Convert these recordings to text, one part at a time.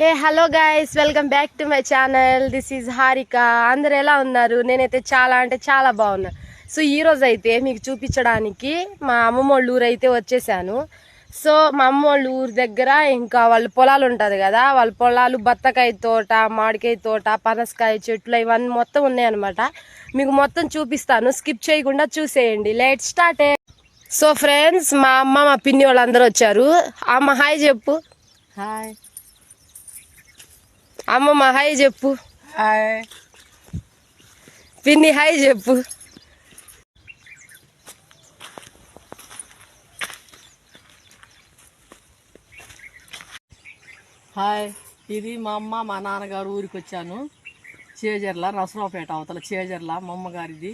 Hey hello guys welcome back to my channel this is Harika. అందరు ఎలా ఉన్నారు? నేనైతే చాలా అంటే చాలా బాగున్నా. సో ఈ అయితే మీకు చూపించడానికి మా అమ్మమ్మ వాళ్ళ ఊరు అయితే వచ్చేసాను. సో మా అమ్మ వాళ్ళ ఊరు దగ్గర ఇంకా వాళ్ళ పొలాలు ఉంటుంది కదా వాళ్ళ పొలాలు బత్తకాయ తోట మామిడికాయ తోట పనసకాయ చెట్లు ఇవన్నీ మొత్తం ఉన్నాయన్నమాట. మీకు మొత్తం చూపిస్తాను. స్కిప్ చేయకుండా చూసేయండి. లేట్ స్టార్ట్ సో ఫ్రెండ్స్ మా అమ్మ మా పిన్ని వాళ్ళందరూ వచ్చారు. అమ్మ హాయ్ చెప్పు. హాయ్ అమ్మమ్మ హాయ్ చెప్పు. హాయ్. పిన్ని హాయ్ చెప్పు. హాయ్. ఇది మా అమ్మ మా నాన్నగారు ఊరికి వచ్చాను చేజర్ల నసరావుపేట అవతల చేజర్ల మా అమ్మగారిది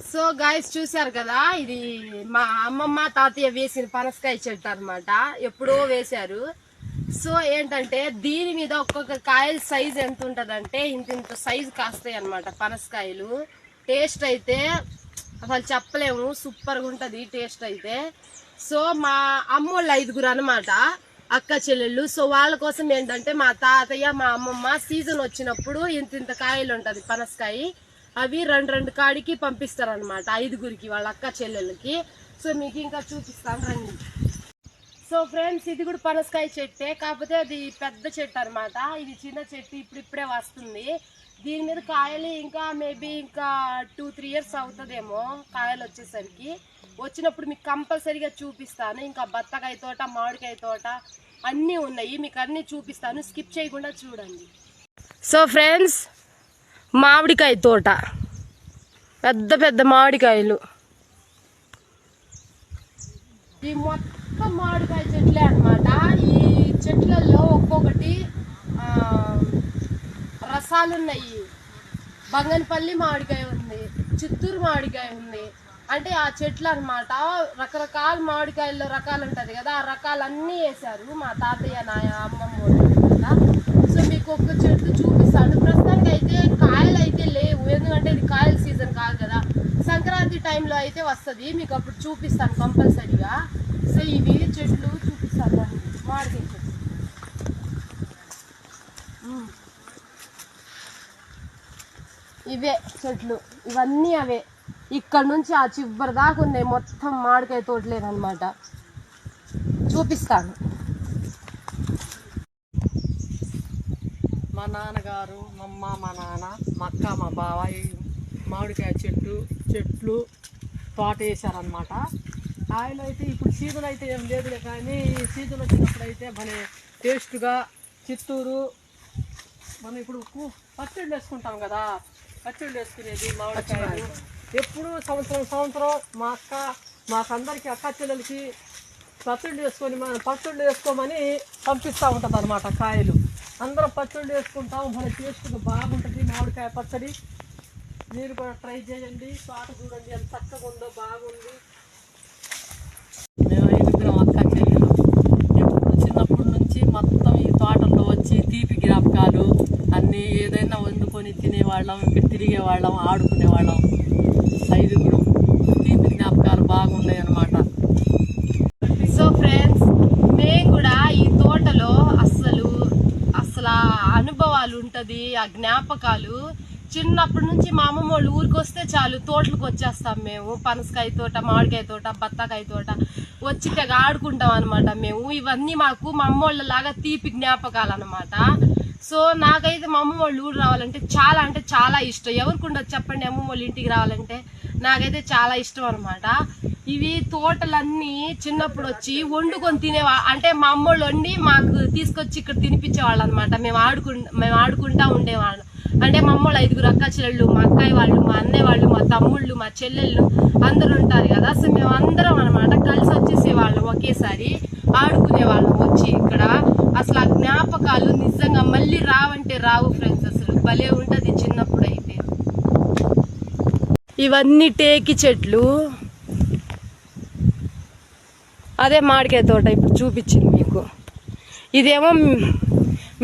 సో గాయస్ చూసారు కదా ఇది మా అమ్మమ్మ తాతయ్య వేసిన పనసకాయ చెట్టు అన్నమాట. ఎప్పుడో వేశారు. సో ఏంటంటే దీని మీద ఒక్కొక్క కాయల సైజ్ ఎంత ఉంటదంటే ఇంత ఇంత సైజు కాస్తాయి అన్నమాట పనసకాయలు టేస్ట్ అయితే అసలు చెప్పలేము సూపర్గా ఉంటుంది టేస్ట్ అయితే. సో మా అమ్మోళ్ళు ఐదుగురు అనమాట అక్క చెల్లెళ్ళు. సో వాళ్ళ కోసం ఏంటంటే మా తాతయ్య మా అమ్మమ్మ సీజన్ వచ్చినప్పుడు ఇంత ఇంత కాయలు ఉంటుంది పనసకాయ అవి రెండు రెండు కాడికి పంపిస్తారనమాట ఐదుగురికి వాళ్ళ అక్క చెల్లెళ్ళకి. సో మీకు ఇంకా చూపిస్తాను రండి. సో ఫ్రెండ్స్ ఇది కూడా పనసకాయ చెట్టే. కాకపోతే అది పెద్ద చెట్టు అన్నమాట. ఇది చిన్న చెట్టు ఇప్పుడు ఇప్పుడే వస్తుంది. దీని మీద కాయలు ఇంకా మేబీ ఇంకా టూ త్రీ ఇయర్స్ అవుతుందేమో కాయలు వచ్చేసరికి. వచ్చినప్పుడు మీకు కంపల్సరీగా చూపిస్తాను. ఇంకా బత్తకాయ తోట మామిడికాయ తోట అన్నీ ఉన్నాయి. మీకు అన్నీ చూపిస్తాను. స్కిప్ చేయకుండా చూడండి. సో ఫ్రెండ్స్ మామిడికాయ తోట. పెద్ద పెద్ద మామిడికాయలు. ఈ మొత్తం మామిడికాయ చెట్లే అన్నమాట. ఈ చెట్లలో ఒక్కొక్కటి రసాలున్నాయి. రసాలు ఉన్నాయి బంగనపల్లి మామిడికాయ ఉంది చిత్తూరు మామిడికాయ ఉంది. అంటే ఆ చెట్లు అనమాట రకరకాల మామిడికాయల్లో రకాలు ఉంటుంది కదా ఆ రకాలన్నీ వేశారు మా తాతయ్య నా అమ్మమ్మ కదా సో మీకు ఒక్క చెట్టు చూపిస్తాను. ప్రస్తుతానికి అయితే కాయలు అయితే లేవు. ఎందుకంటే ఇది కాయల సీజన్ కాదు. సంక్రాంతి టైంలో అయితే వస్తుంది. మీకు అప్పుడు చూపిస్తాను కంపల్సరీగా. సో ఇవి చెట్లు చూపిస్తాను రండి. మామిడికాయ చెట్లు. ఇవే చెట్లు. ఇవన్నీ అవే. ఇక్కడ నుంచి ఆ చివరి దాకా ఉన్నాయి. మొత్తం మామిడికాయ తోటలేదన్నమాట. చూపిస్తాను. మా నాన్నగారు మా అమ్మ మా నాన్న మా అక్క మా బావ మామిడికాయ చెట్టు చెట్లు తోట వేసారనమాట కాయలు అయితే ఇప్పుడు సీజన్ అయితే ఏం లేదులే కానీ ఈ సీజన్ వచ్చినప్పుడు అయితే భలే టేస్ట్గా చిత్తూరు మనం ఇప్పుడు పచ్చళ్ళు వేసుకుంటాం కదా. పచ్చళ్ళు వేసుకునేది మామిడికాయలు. ఎప్పుడు సంవత్సరం సంవత్సరం మా అక్క మాకందరికి అక్క చెల్లెలకి పచ్చళ్ళు వేసుకొని మనం పచ్చళ్ళు వేసుకోమని పంపిస్తూ ఉంటుంది అనమాట కాయలు. అందరం పచ్చళ్ళు వేసుకుంటాం మన టేస్ట్గా బాగుంటుంది మామిడికాయ పచ్చడి. మీరు కూడా ట్రై చేయండి. తోట చూడండి ఎంత చక్కగా ఉందో బాగుంది. మేము ఐదుగురం అక్క చెల్లెలు. ఎప్పుడు చిన్నప్పటి నుంచి మొత్తం ఈ తోటల్లో వచ్చి తీపి జ్ఞాపకాలు అన్నీ ఏదైనా వండుకొని తినేవాళ్ళం ఇక్కడ తిరిగేవాళ్ళం ఆడుకునేవాళ్ళం. ఐదుగురం తీపి జ్ఞాపకాలు బాగున్నాయి అన్నమాట. సో ఫ్రెండ్స్ మేము కూడా ఈ తోటలో అస్సలు అసలు అనుభవాలు ఉంటుంది ఆ జ్ఞాపకాలు చిన్నప్పటి నుంచి మా అమ్మమ్మ వాళ్ళు ఊరికి వస్తే చాలు తోటలకు వచ్చేస్తాం మేము. పనసకాయ తోట మామిడికాయ తోట బత్తాకాయ తోట. వచ్చి ఆడుకుంటాం అనమాట మేము. ఇవన్నీ మాకు మా అమ్మ లాగా తీపి జ్ఞాపకాలు అనమాట సో నాకైతే మా అమ్మ వాళ్ళు ఊరు రావాలంటే చాలా అంటే చాలా ఇష్టం. ఎవరికి ఉండదు చెప్పండి అమ్మమ్మ వాళ్ళ ఇంటికి రావాలంటే. నాకైతే చాలా ఇష్టం అనమాట ఇవి తోటలన్నీ చిన్నప్పుడు వచ్చి వండుకొని తినేవా అంటే మా అమ్మోళ్ళు వండి మాకు తీసుకొచ్చి ఇక్కడ తినిపించేవాళ్ళు అనమాట మేము ఆడుకు మేము ఆడుకుంటా ఉండేవాళ్ళం. అంటే మా అమ్మోళ్ళు ఐదుగురు అక్క చెల్లెళ్ళు మా అక్కయ్య వాళ్ళు మా అన్నయ్య వాళ్ళు మా తమ్ముళ్ళు మా చెల్లెళ్ళు అందరూ ఉంటారు కదా. సో మేము అందరం అనమాట కలిసి వచ్చేసేవాళ్ళం ఒకేసారి. ఆడుకునేవాళ్ళం వచ్చి ఇక్కడ. అసలు ఆ జ్ఞాపకాలు నిజంగా మళ్ళీ రావంటే రావు ఫ్రెండ్స్ అసలు. భలే ఉంటుంది చిన్నప్పుడు. ఇవన్నీ టేకి చెట్లు. అదే మామిడికాయ తోట ఇప్పుడు చూపించింది మీకు. ఇదేమో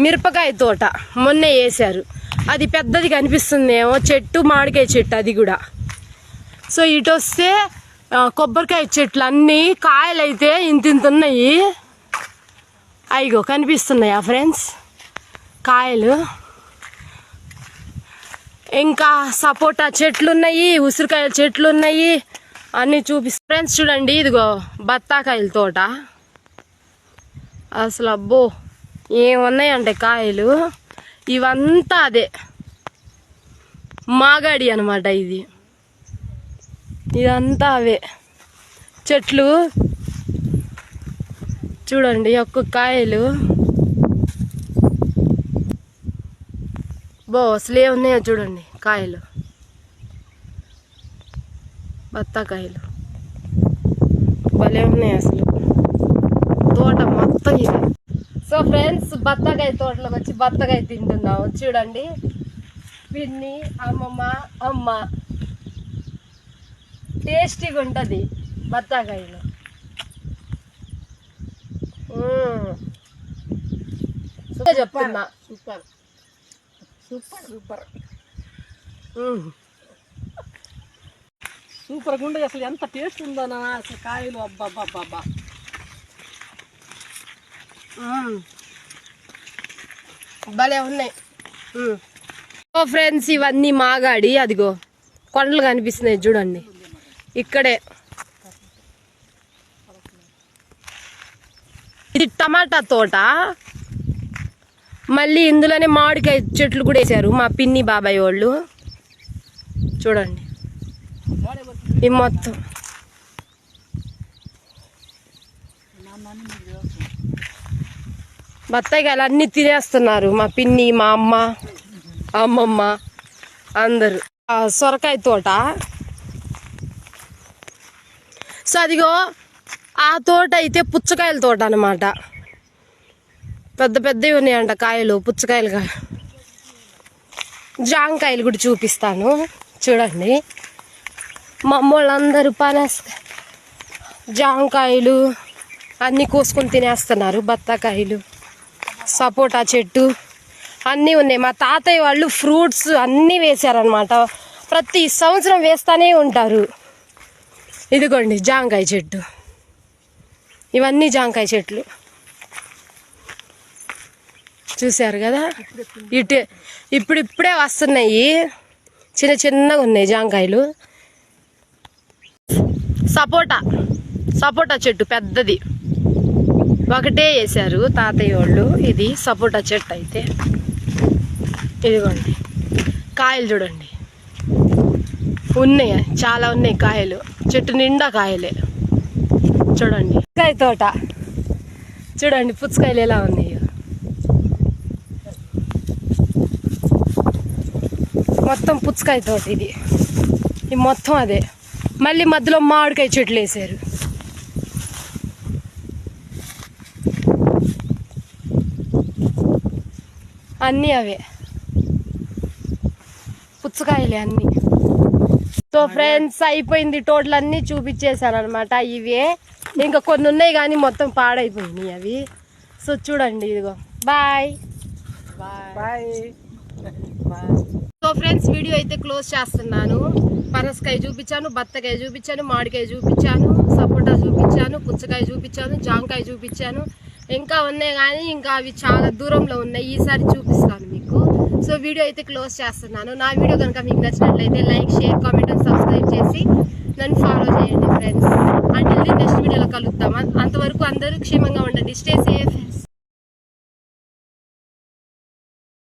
మిరపకాయ తోట. మొన్న వేశారు. అది పెద్దది కనిపిస్తుందేమో. చెట్టు మామిడికాయ చెట్టు అది కూడా. సో ఇటు వస్తే కొబ్బరికాయ చెట్లు అన్నీ కాయలు అయితే ఇంత ఇంత ఉన్నాయి అయిగో కనిపిస్తున్నాయా ఫ్రెండ్స్? కాయలు. ఇంకా సపోటా చెట్లు ఉన్నాయి ఉసిరికాయల చెట్లు ఉన్నాయి అన్నీ చూపిస్తా. ఫ్రెండ్స్ చూడండి ఇదిగో బత్తాకాయల తోట. అసలు అబ్బో ఏమున్నాయంటే కాయలు. ఇవంతా అదే. మాగాడి అనమాట ఇది. ఇదంతా అవే. చెట్లు. చూడండి ఒక్క కాయలు. బో అసలే ఉన్నాయో చూడండి కాయలు. బత్తాకాయలు భలే ఉన్నాయి అసలు. తోట మొత్తం ఇది సో ఫ్రెండ్స్ బత్తాకాయ తోటలోకి వచ్చి బత్తకాయ తింటున్నాము. చూడండి. పిన్ని అమ్మమ్మ అమ్మ. టేస్టీగా ఉంటుంది బత్తాకాయలు. చెప్తున్నా సూపర్. Super super. సూపర్ గుండె అసలు ఎంత టేస్ట్ ఉందనా అసలు కాయలు అబ్బా మ్మ్. భలే ఉన్నాయి. ఓ ఫ్రెండ్స్ ఇవన్నీ మాగాడి అదిగో. కొండలు కనిపిస్తున్నాయి చూడండి. ఇక్కడే. ఇది టమాటా తోట. మళ్ళీ ఇందులోనే మామిడికాయ చెట్లు కూడా వేశారు మా పిన్ని బాబాయ్ వాళ్ళు. చూడండి. ఈ మొత్తం. బత్తాయికాయలు అన్నీ తినేస్తున్నారు మా పిన్ని మా అమ్మ అమ్మమ్మ అందరూ. సొరకాయ తోట. సో అదిగో ఆ తోట అయితే పుచ్చకాయల తోట అనమాట పెద్ద పెద్దవి ఉన్నాయంట కాయలు పుచ్చకాయలు జాంకాయలు కూడా చూపిస్తాను. చూడండి. మా అమ్మోళ్ళందరూ పనస జాంకాయలు అన్నీ కోసుకొని తినేస్తున్నారు బత్తాకాయలు సపోటా చెట్టు అన్నీ ఉన్నాయి. మా తాతయ్య వాళ్ళు ఫ్రూట్స్ అన్నీ వేశారనమాట ప్రతి సంవత్సరం వేస్తూనే ఉంటారు. ఇదిగోండి జాంకాయ చెట్టు. ఇవన్నీ జాంకాయ చెట్లు. చూశారు కదా? ఇటు ఇప్పుడు ఇప్పుడే వస్తున్నాయి. చిన్న చిన్నగా ఉన్నాయి జాంకాయలు. సపోటా. సపోటా చెట్టు పెద్దది. ఒకటే వేశారు తాతయ్య వాళ్ళు. ఇది సపోటా చెట్టు అయితే. ఇదిగోండి. కాయలు చూడండి. ఉన్నాయి. చాలా ఉన్నాయి కాయలు. చెట్టు నిండా కాయలే. చూడండి. పుచ్చకాయ తోట. చూడండి పుచ్చకాయలు ఎలా ఉంది మొత్తం పుచ్చకాయ తోట ఇది. ఇది మొత్తం అదే. మళ్ళీ మధ్యలో మామిడికాయ చెట్లు వేసారు అన్నీ అవే. పుచ్చకాయలే అన్నీ. సో ఫ్రెండ్స్ అయిపోయింది టోటల్ అన్నీ చూపించేశాను అనమాట ఇవే. ఇంకా కొన్ని ఉన్నాయి కానీ మొత్తం పాడైపోయినాయి అవి. సో చూడండి ఇదిగో. Bye. Bye. Bye. So friends video అయితే క్లోజ్ చేస్తున్నాను. పనసకాయ చూపించాను బత్తకాయ చూపించాను మామిడికాయ చూపించాను సపోటా చూపించాను పుచ్చకాయ చూపించాను జామకాయ చూపించాను. ఇంకా ఉన్నాయి కానీ ఇంకా అవి చాలా దూరంలో ఉన్నాయి. ఈసారి చూపిస్తాను మీకు. సో వీడియో అయితే క్లోజ్ చేస్తున్నాను. నా వీడియో కనుక మీకు నచ్చినట్లయితే like share comment and subscribe చేసి నన్ను ఫాలో చేయండి ఫ్రెండ్స్. అంటే నెక్స్ట్ వీడియోలో కలుద్దాం. అంతవరకు అందరూ క్షేమంగా ఉండండి. Stay safe.